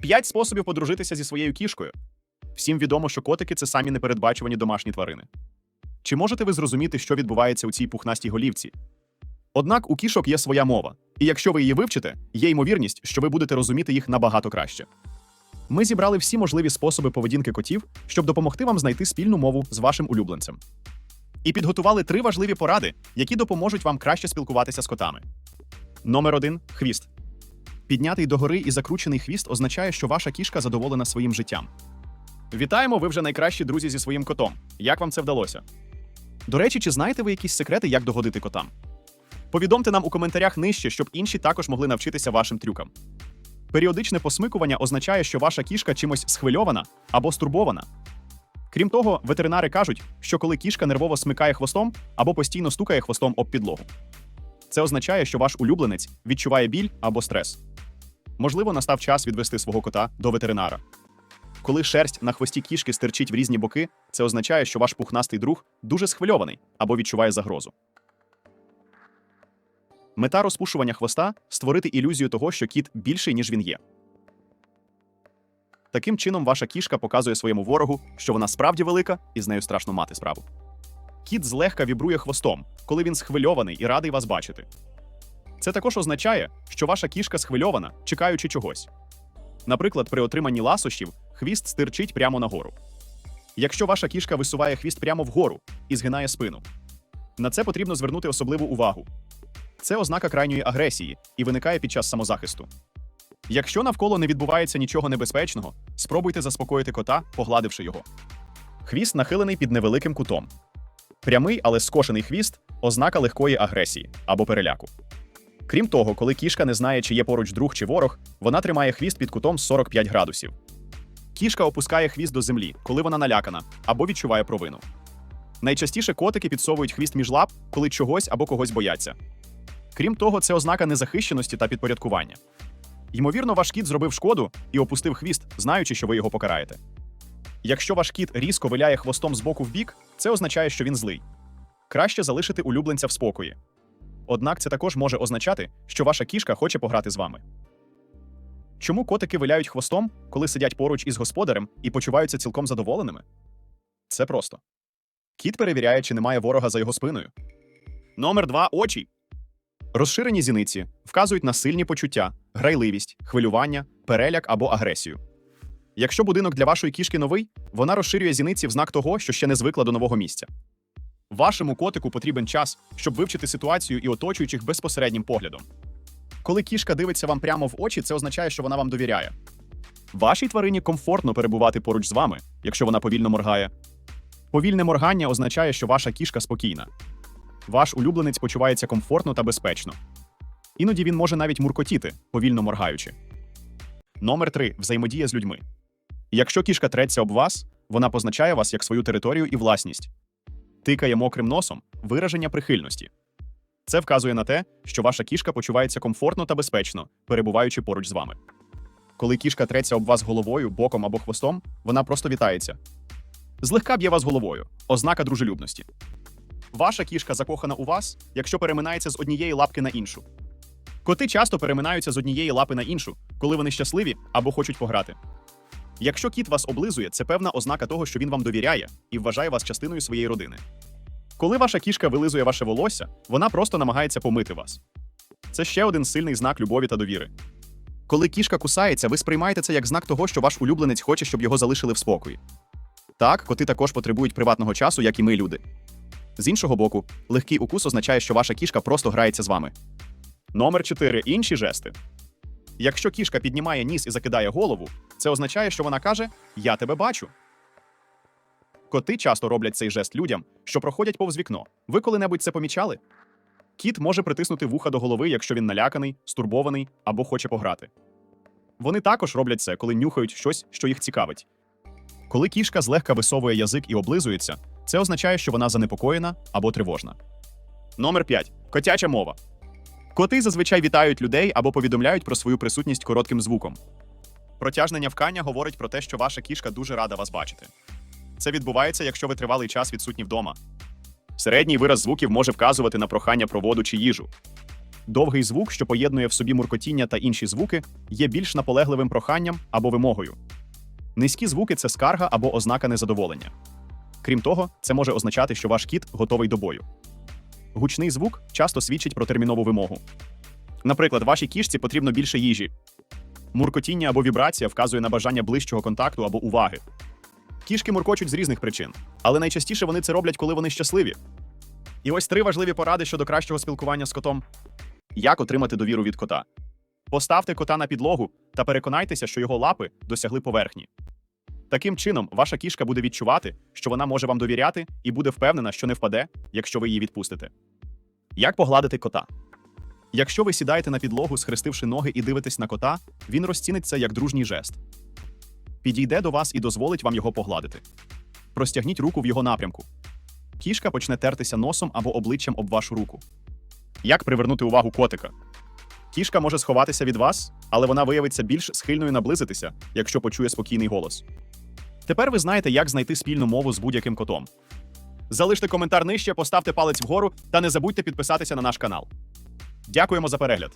П'ять способів подружитися зі своєю кішкою. Всім відомо, що котики це самі непередбачувані домашні тварини. Чи можете ви зрозуміти, що відбувається у цій пухнастій голівці? Однак у кішок є своя мова, і якщо ви її вивчите, є ймовірність, що ви будете розуміти їх набагато краще. Ми зібрали всі можливі способи поведінки котів, щоб допомогти вам знайти спільну мову з вашим улюбленцем. І підготували три важливі поради, які допоможуть вам краще спілкуватися з котами. Номер один хвіст. Піднятий догори і закручений хвіст означає, що ваша кішка задоволена своїм життям. Вітаємо! Ви вже найкращі друзі зі своїм котом. Як вам це вдалося? До речі, чи знаєте ви якісь секрети, як догодити котам? Повідомте нам у коментарях нижче, щоб інші також могли навчитися вашим трюкам. Періодичне посмикування означає, що ваша кішка чимось схвильована або стурбована. Крім того, ветеринари кажуть, що коли кішка нервово смикає хвостом або постійно стукає хвостом об підлогу. Це означає, що ваш улюбленець відчуває біль або стрес. Можливо, настав час відвести свого кота до ветеринара. Коли шерсть на хвості кішки стирчить в різні боки, це означає, що ваш пухнастий друг дуже схвильований або відчуває загрозу. Мета розпушування хвоста створити ілюзію того, що кіт більший, ніж він є. Таким чином, ваша кішка показує своєму ворогу, що вона справді велика і з нею страшно мати справу. Кіт злегка вібрує хвостом, коли він схвильований і радий вас бачити. Це також означає, що ваша кішка схвильована, чекаючи чогось. Наприклад, при отриманні ласощів хвіст стирчить прямо нагору. Якщо ваша кішка висуває хвіст прямо вгору і згинає спину, на це потрібно звернути особливу увагу. Це ознака крайньої агресії і виникає під час самозахисту. Якщо навколо не відбувається нічого небезпечного, спробуйте заспокоїти кота, погладивши його. Хвіст нахилений під невеликим кутом. Прямий, але скошений хвіст ознака легкої агресії або переляку. Крім того, коли кішка не знає, чи є поруч друг чи ворог, вона тримає хвіст під кутом 45 градусів. Кішка опускає хвіст до землі, коли вона налякана або відчуває провину. Найчастіше котики підсовують хвіст між лап, коли чогось або когось бояться. Крім того, це ознака незахищеності та підпорядкування. Ймовірно, ваш кіт зробив шкоду і опустив хвіст, знаючи, що ви його покараєте. Якщо ваш кіт різко виляє хвостом з боку в бік, це означає, що він злий. Краще залишити улюбленця в спокої. Однак це також може означати, що ваша кішка хоче пограти з вами. Чому котики виляють хвостом, коли сидять поруч із господарем і почуваються цілком задоволеними? Це просто. Кіт перевіряє, чи немає ворога за його спиною. Номер 2 очі. Розширені зіниці вказують на сильні почуття, грайливість, хвилювання, переляк або агресію. Якщо будинок для вашої кішки новий, вона розширює зіниці в знак того, що ще не звикла до нового місця. Вашому котику потрібен час, щоб вивчити ситуацію і оточуючих безпосереднім поглядом. Коли кішка дивиться вам прямо в очі, це означає, що вона вам довіряє. Вашій тварині комфортно перебувати поруч з вами, якщо вона повільно моргає. Повільне моргання означає, що ваша кішка спокійна. Ваш улюбленець почувається комфортно та безпечно. Іноді він може навіть муркотіти, повільно моргаючи. Номер 3. Взаємодія з людьми. Якщо кішка треться об вас, вона позначає вас як свою територію і власність. Тикає мокрим носом вираження прихильності. Це вказує на те, що ваша кішка почувається комфортно та безпечно, перебуваючи поруч з вами. Коли кішка треться об вас головою, боком або хвостом, вона просто вітається. Злегка б'є вас головою ознака дружелюбності. Ваша кішка закохана у вас, якщо переминається з однієї лапки на іншу. Коти часто переминаються з однієї лапи на іншу, коли вони щасливі або хочуть пограти. Якщо кіт вас облизує, це певна ознака того, що він вам довіряє і вважає вас частиною своєї родини. Коли ваша кішка вилизує ваше волосся, вона просто намагається помити вас. Це ще один сильний знак любові та довіри. Коли кішка кусається, ви сприймаєте це як знак того, що ваш улюбленець хоче, щоб його залишили в спокої. Так, коти також потребують приватного часу, як і ми, люди. З іншого боку, легкий укус означає, що ваша кішка просто грається з вами. Номер 4. Інші жести. Якщо кішка піднімає ніс і закидає голову, це означає, що вона каже: Я тебе бачу. Коти часто роблять цей жест людям, що проходять повз вікно. Ви коли-небудь це помічали? Кіт може притиснути вуха до голови, якщо він наляканий, стурбований або хоче пограти. Вони також роблять це, коли нюхають щось, що їх цікавить. Коли кішка злегка висовує язик і облизується, це означає, що вона занепокоєна або тривожна. Номер 5. Котяча мова. Коти зазвичай вітають людей або повідомляють про свою присутність коротким звуком. Протяжне нявкання говорить про те, що ваша кішка дуже рада вас бачити. Це відбувається, якщо ви тривалий час відсутні вдома. Середній вираз звуків може вказувати на прохання про воду чи їжу. Довгий звук, що поєднує в собі муркотіння та інші звуки, є більш наполегливим проханням або вимогою. Низькі звуки це скарга або ознака незадоволення. Крім того, це може означати, що ваш кіт готовий до бою. Гучний звук часто свідчить про термінову вимогу. Наприклад, вашій кішці потрібно більше їжі. Муркотіння або вібрація вказує на бажання ближчого контакту або уваги. Кішки муркочуть з різних причин, але найчастіше вони це роблять, коли вони щасливі. І ось три важливі поради щодо кращого спілкування з котом. Як отримати довіру від кота? Поставте кота на підлогу та переконайтеся, що його лапи досягли поверхні. Таким чином, ваша кішка буде відчувати, що вона може вам довіряти і буде впевнена, що не впаде, якщо ви її відпустите. Як погладити кота? Якщо ви сідаєте на підлогу, схрестивши ноги і дивитесь на кота, він розцінить це як дружній жест. Підійде до вас і дозволить вам його погладити. Простягніть руку в його напрямку. Кішка почне тертися носом або обличчям об вашу руку. Як привернути увагу котика? Кішка може сховатися від вас, але вона виявиться більш схильною наблизитися, якщо почує спокійний голос. Тепер ви знаєте, як знайти спільну мову з будь-яким котом. Залиште коментар нижче, поставте палець вгору та не забудьте підписатися на наш канал. Дякуємо за перегляд!